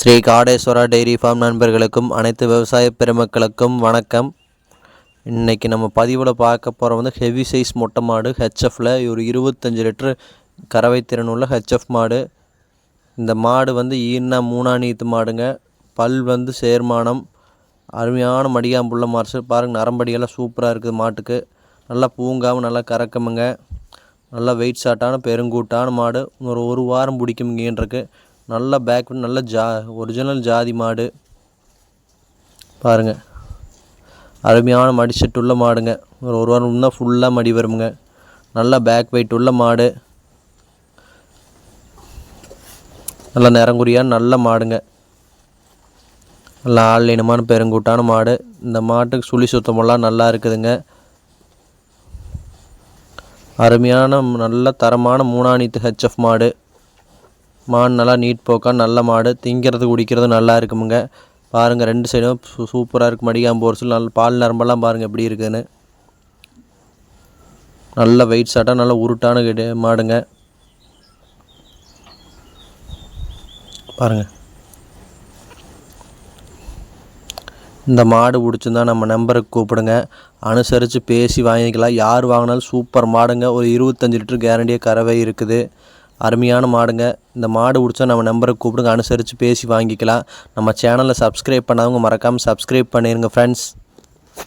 Sri Kadeswara dairy farm நண்பர்களுக்கும் அனைத்து விவசாய பெருமக்களுக்கும் வணக்கம். இன்றைக்கி நம்ம பதிவில் பார்க்க போகிற வந்து ஹெவி சைஸ் மொட்டை மாடு ஹெச்எஃப்பில் ஒரு இருபத்தஞ்சி லிட்டர் கறவை திறன் உள்ள ஹெச்எஃப் மாடு. இந்த மாடு வந்து ஈன்னா மூணாநீத்து மாடுங்க. பல் வந்து சேர்மானம் அருமையான மடியாம்புள்ள மார்சு பாருங்கள் நரம்படியெல்லாம் சூப்பராக இருக்குது மாட்டுக்கு. நல்லா பூங்காமல் நல்லா கறக்குமுங்க. நல்லா வெயிட் ஷாட்டான பெருங்கூட்டான மாடு. ஒரு ஒரு வாரம் பிடிக்குமுங்கன்றிருக்கு. நல்ல பேக் நல்ல ஜா ஒரிஜினல் ஜாதி மாடு. பாருங்கள் அருமையான மடி செட் உள்ள மாடுங்க. ஒரு ஒரு வாரம் தான் ஃபுல்லாக மடி வருமுங்க. நல்ல பேக் வெயிட் உள்ள மாடு. நல்ல நிறங்குறியான நல்ல மாடுங்க. நல்ல ஆள்லினமான பெருங்கூட்டான மாடு. இந்த மாட்டுக்கு சுழி சுத்தமெல்லாம் நல்லா இருக்குதுங்க. அருமையான நல்ல தரமான மூணாணித்து ஹெச்எஃப் மாடு. மாடு நல்லா நீட் போக்கா நல்ல மாடு. திங்கிறது குடிக்கிறது நல்லா இருக்குமுங்க. பாருங்கள் ரெண்டு சைடும் சூ சூப்பராக இருக்குது மடிகாம்பு ஒரு சில நல்ல பால் நரம்பெல்லாம் பாருங்கள் எப்படி இருக்குதுன்னு நல்ல வெயிட் சாட்டாக நல்லா உருட்டான கிட்ட மாடுங்க. பாருங்கள் இந்த மாடு பிடிச்சிருந்தா நம்ம நம்பருக்கு கூப்பிடுங்க. அனுசரித்து பேசி வாங்கிக்கலாம். யார் வாங்கினாலும் சூப்பர் மாடுங்க. ஒரு இருபத்தஞ்சி லிட்டர் கேரண்டியாக கறவை இருக்குது. அருமையான மாடுங்க. இந்த மாடு பிடிச்சா நம்ம நம்பருக்கு கூப்பிடுங்க. அனுசரித்து பேசி வாங்கிக்கலாம். நம்ம சேனலை சப்ஸ்கிரைப் பண்ணாதவங்க மறக்காமல் சப்ஸ்கிரைப் பண்ணிடுங்க ஃப்ரெண்ட்ஸ்